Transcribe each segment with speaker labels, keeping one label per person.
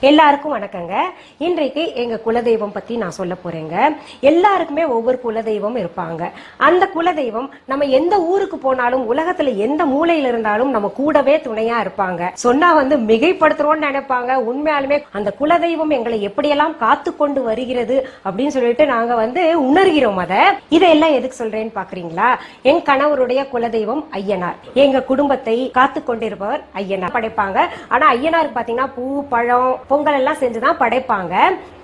Speaker 1: எல்லாருக்கும் வணக்கங்க. இன்றைக்கு எங்க குலதெய்வம் பத்தி நான் சொல்ல போறேங்க. எல்லாருக்குமே ஒவ்வொரு குலதெய்வம் இருப்பாங்க. அந்த குலதெய்வம் நம்ம எந்த ஊருக்கு போனாலும் உலகத்துல எந்த மூலையில இருந்தாலும் நம்ம கூடவே துணையா இருப்பாங்க. சொன்னா வந்து மிகைப்படுத்துறோம்னு நினைப்பாங்க. உண்மையாலுமே அந்த குலதெய்வம் எங்களை எப்படியெல்லாம் காத்து கொண்டு வருகிறது அப்படின்னு சொல்லிட்டு நாங்க வந்து உணர்கிறோம் அதை. இதெல்லாம் எதுக்கு சொல்றேன்னு பாக்குறீங்களா? என் கணவருடைய குலதெய்வம் ஐயனார். எங்க குடும்பத்தை காத்து கொண்டிருப்பவர் ஐயனார். படைப்பாங்க. ஆனா ஐயனாருக்கு பாத்தீங்கன்னா பூ பழம் பொங்கல் எல்லாம் செஞ்சுதான் படைப்பாங்க.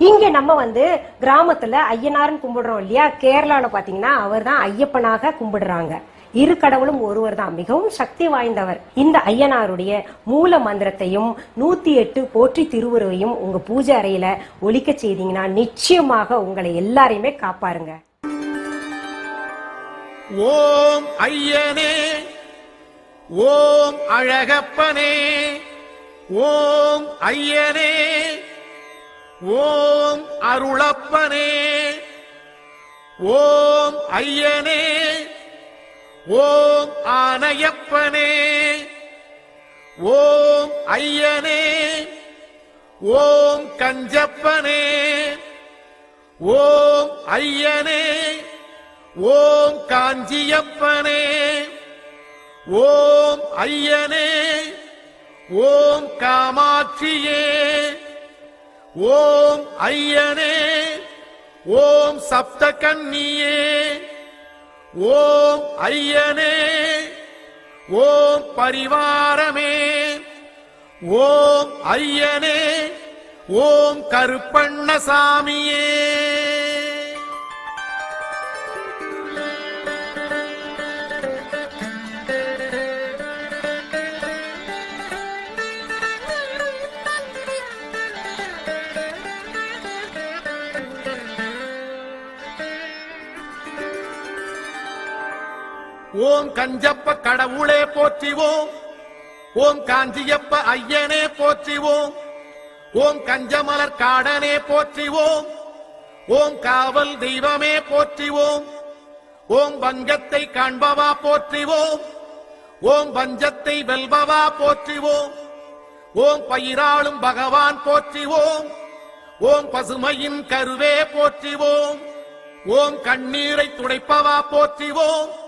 Speaker 1: இங்க நம்ம வந்து கிராமத்துல ஐயனார்னு கும்பிடுறோம் இல்லையா? கேரளால பாத்தீங்கன்னா அவர் தான் ஐயப்பனாக கும்பிடுறாங்க. இரு கடவுளும் ஒருவர் தான் மிகவும் சக்தி வாய்ந்தவர். இந்த ஐயனாருடைய மூல மந்திரத்தையும் நூத்தி எட்டு போற்றி திருவுருவையும் உங்க பூஜை அறையில ஒலிக்க செய்தீங்கன்னா நிச்சயமாக உங்களை எல்லாரையுமே காப்பாருங்க.
Speaker 2: ஓம் ஐயனே ஓம் அழகப்பனே ஓம் ஐயனே ஓம் அருளப்பனே ஓம் ஐயனே ஓம் ஆனையப்பனே ஓம் ஐயனே ஓம் கஞ்சப்பனே ஓம் ஐயனே ஓம் காஞ்சியப்பனே ஓம் ஐயனே ஓம் காமாட்சியே ஓம் ஐயனே ஓம் சப்த சப்தகன்னியே ஓம் ஐயனே ஓம் பரிவாரமே ஓம் ஐயனே ஓம் கருப்பண்ணசாமியே. ஓம் கஞ்சப்ப கடவுளே போற்றிவோம். ஓம் காஞ்சியப்ப ஐயனே போற்றிவோம். ஓம் கஞ்சமலர் காடனே போற்றிவோம். ஓம் காவல் தெய்வமே போற்றிவோம். ஓம் வங்கத்தை காண்பவா போற்றிவோம். ஓம் வஞ்சத்தை வெல்பவா போற்றிவோம். ஓம் பயிராளும் பகவான் போற்றிவோம். ஓம் பசுமையின் கருவே போற்றிவோம். ஓம் கண்ணீரை துடைப்பவா போற்றிவோம்.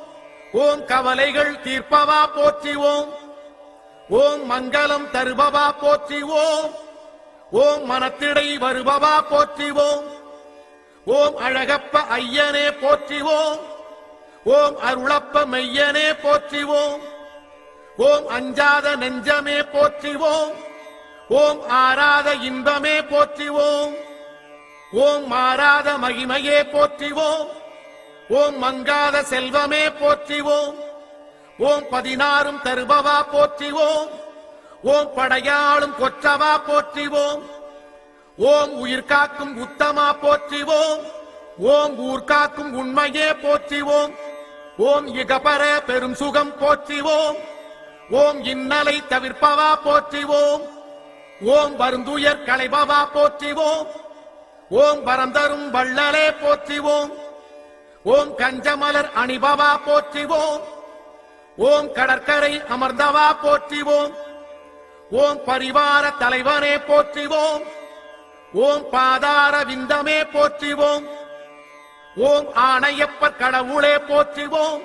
Speaker 2: ஓம் கவலைகள் தீர்ப்பவா போற்றிவோம். ஓம் மங்களம் தருபவா போற்றிவோம். ஓம் மனத்திடை வருபவா போற்றிவோம். ஓம் அழகப்ப ஐயனே போற்றிவோம். ஓம் அருளப்ப மெய்யனே போற்றிவோம். ஓம் அஞ்சாத நெஞ்சமே போற்றிவோம். ஓம் ஆராத இன்பமே போற்றிவோம். ஓம் மாறாத மகிமையே போற்றிவோம். ஓம் மங்காத செல்வமே போற்றிவோம் ஓம். பதினாறும் தருபவா போற்றிவோம் ஓம். படையாளும் கொற்றவா போற்றிவோம் ஓம். உயிர் காக்கும் உத்தமா போற்றிவோம் ஓம். ஊர் காக்கும் உண்மையே போற்றிவோம் ஓம். இகபர பெரும் சுகம் போற்றிவோம் ஓம். இன்னலை தவிர்ப்பவா போற்றிவோம் ஓம். வருந்துயர் களைபவா போற்றிவோம் ஓம். வரந்தரும் வள்ளலே போற்றிவோம் ஓம் கஞ்சமலர் அணிபவா போற்றிவோம். ஓம் கடற்கரை அமர்ந்தவா போற்றிவோம். ஓம் பரிவார தலைவனே போற்றிவோம். ஓம் பாதார விந்தமே போற்றிவோம். ஓம் ஆணையப்பர் கடவுளே போற்றிவோம்.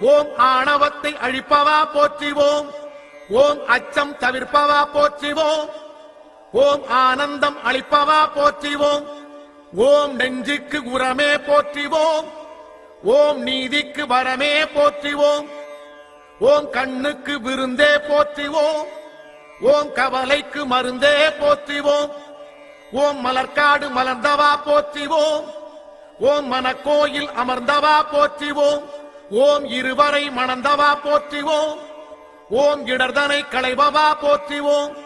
Speaker 2: ஓம் ஆணவத்தை அழிப்பவா போற்றிவோம். ஓம் அச்சம் தவிர்ப்பவா போற்றிவோம். ஓம் ஆனந்தம் அளிப்பவா போற்றிவோம். ஓம் நெஞ்சுக்கு உரமே போற்றிவோம். ஓம் நீதிக்கு வரமே போற்றிவோம். ஓம் கண்ணுக்கு விருந்தே போற்றிவோம். ஓம் கவலைக்கு மருந்தே போற்றிவோம். ஓம் மலர்காடு மலர்ந்தவா போற்றிவோம். ஓம் மனக்கோயில் அமர்ந்தவா போற்றிவோம். ஓம் இருவரை மணந்தவா போற்றிவோம். ஓம் இடர்தனை களைபவா போற்றிவோம்.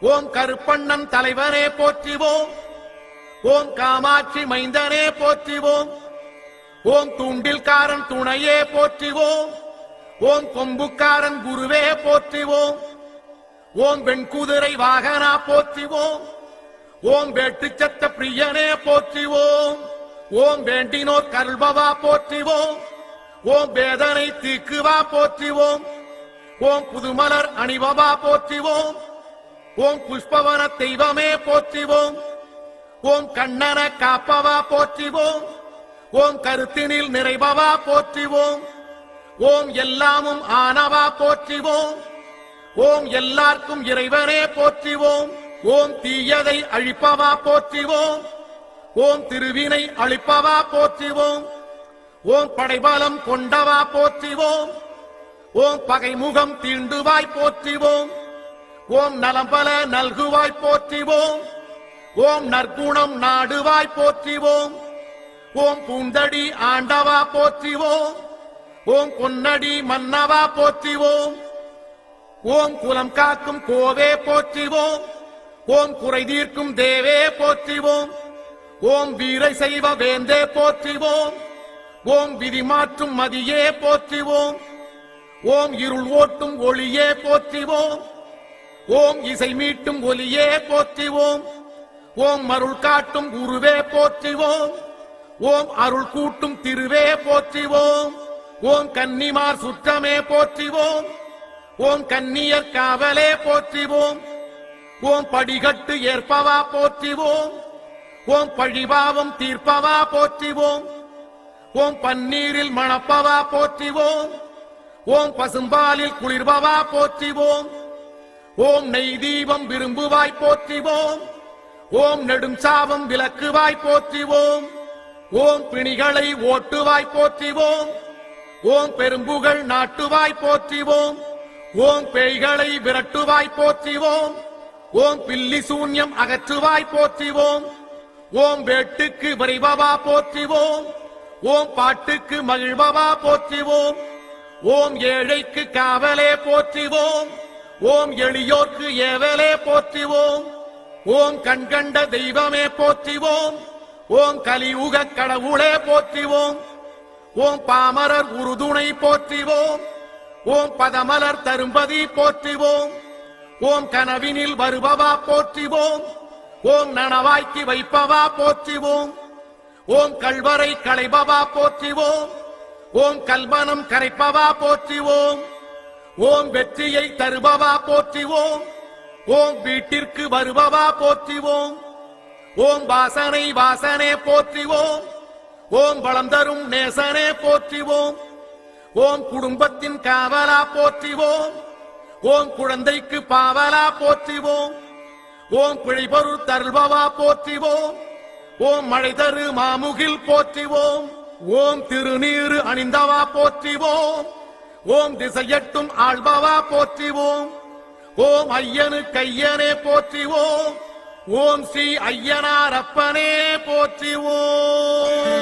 Speaker 2: ஓம் கருப்பண்ணன் தலைவனே போற்றிவோம். ஓம் காமாட்சி மைந்தனே போற்றிவோம். ஓம் தூண்டில்காரன் துணையே போற்றிவோம். ஓம் கொம்புக்காரன் குருவே போற்றிவோம். ஓம் வெண்குதிரை வாகனா போற்றிவோம். ஓம் வேட்டுச்சத்த பிரியனே போற்றிவோம். ஓம் வேண்டினோர் கல்பவா போற்றிவோம். ஓம் வேதனை தீக்குவா போற்றிவோம். ஓம் புதுமலர் அணிவவா போற்றிவோம். ஓம் புஷ்பவன தெய்வமே போற்றிவோம். ஓம் கண்ணன காப்பவா போற்றிவோம். ஓம் கருத்தினில் நிறைபவா போற்றிவோம். ஓம் எல்லாமும் ஆனவா போற்றிவோம். ஓம் எல்லாருக்கும் இறைவனே போற்றிவோம். ஓம் தீயதை அழிப்பவா போற்றிவோம். ஓம் திருவினை அழிப்பவா போற்றிவோம். ஓம் படைபலம் கொண்டவா போற்றிவோம். ஓம் பகைமுகம் தீண்டுவாய் போற்றிவோம். ஓம் நலம்பல நல்குவாய் போற்றிவோம். ஓம் நற்குணம் நாடுவாய் போற்றிவோம். ஓம் பூந்தடி ஆண்டவா போற்றிவோம். ஓம் பொன்னடி மன்னவா போற்றிவோம். ஓம் குலம் காக்கும் கோவே போற்றிவோம். ஓம் குறை தீர்க்கும் தேவே போற்றிவோம். ஓம் வீரை செய்வ வேந்தே போற்றிவோம். ஓம் விதி மாற்றும் மதியே போற்றிவோம். ஓம் இருள் ஓட்டும் ஒளியே போற்றிவோம். ஓம் இசை மீட்டும் ஒலியே போற்றிவோம். ஓம் அருள் காட்டும் குருவே போற்றிவோம் ஓம். அருள் கூட்டும் திருவே போற்றிவோம் ஓம். கன்னிமார் சுற்றமே போற்றிவோம் ஓம். கன்னியர் காவலே போற்றிவோம் ஓம். படிகட்டு ஏற்பவா போற்றிவோம் ஓம். பழிபாவம் தீர்ப்பவா போற்றிவோம் ஓம். பன்னீரில் மணப்பவா போற்றிவோம் ஓம். பசும்பாலில் குளிர்பவா போற்றிவோம் ஓம். நெய் தீபம் விரும்புவாய் போற்றிவோம் ஓம் நெடும் சாபம் விளக்குவாய் போற்றிவோம். ஓம் பிணிகளை ஓட்டுவாய் போற்றிவோம். ஓம் பெரும்புகள் நாட்டுவாய் போற்றிவோம். ஓம் பேய்களை விரட்டுவாய் போற்றிவோம். ஓம் பில்லி சூன்யம் அகற்றுவாய் போற்றிவோம். ஓம் வேட்டுக்கு விரைபவா போற்றிவோம். ஓம் பாட்டுக்கு மகிழ்பவா போற்றிவோம். ஓம் ஏழைக்கு காவலே போற்றிவோம். ஓம் எளியோர்க்கு ஏவலே போற்றிவோம். ஓம் கண்கண்ட தெய்வமே போற்றிவோம். ஓம் கலியுக கடவுளே போற்றிவோம். ஓம் பாமரர் உறுதுணை போற்றிவோம். ஓம் பதமலர் தரும்பதி போற்றிவோம். ஓம் கனவினில் வருபவா போற்றிவோம். ஓம் நனவாய்க்கு வைப்பவா போற்றிவோம். ஓம் கல்வரை களைபவா போற்றிவோம். ஓம் கல்மனம் கரைப்பவா போற்றிவோம். ஓம் வெற்றியை தருபவா போற்றிவோம். ஓம் வீட்டிற்கு வருபவா போற்றிவோம். ஓம் வாசனை வாசனே போற்றிவோம். ஓம் வளம் தரும் நேசனே போற்றிவோம். ஓம் குடும்பத்தின் காவலா போற்றிவோம். ஓம் குழந்தைக்கு பாவலா போற்றிவோம். ஓம் பிழைபொருள் தருள்பவா போற்றிவோம். ஓம் மழை தரு மாமுகில் போற்றிவோம். ஓம் திருநீரு அணிந்தவா போற்றிவோம். ஓம் திசையட்டும் ஆள்பவா போற்றிவோம். ஓம் ஐயனு கையனே போற்றிவோம். ஓம் ஸ்ரீ ஐயனார் அப்பனே போற்றிவோம்.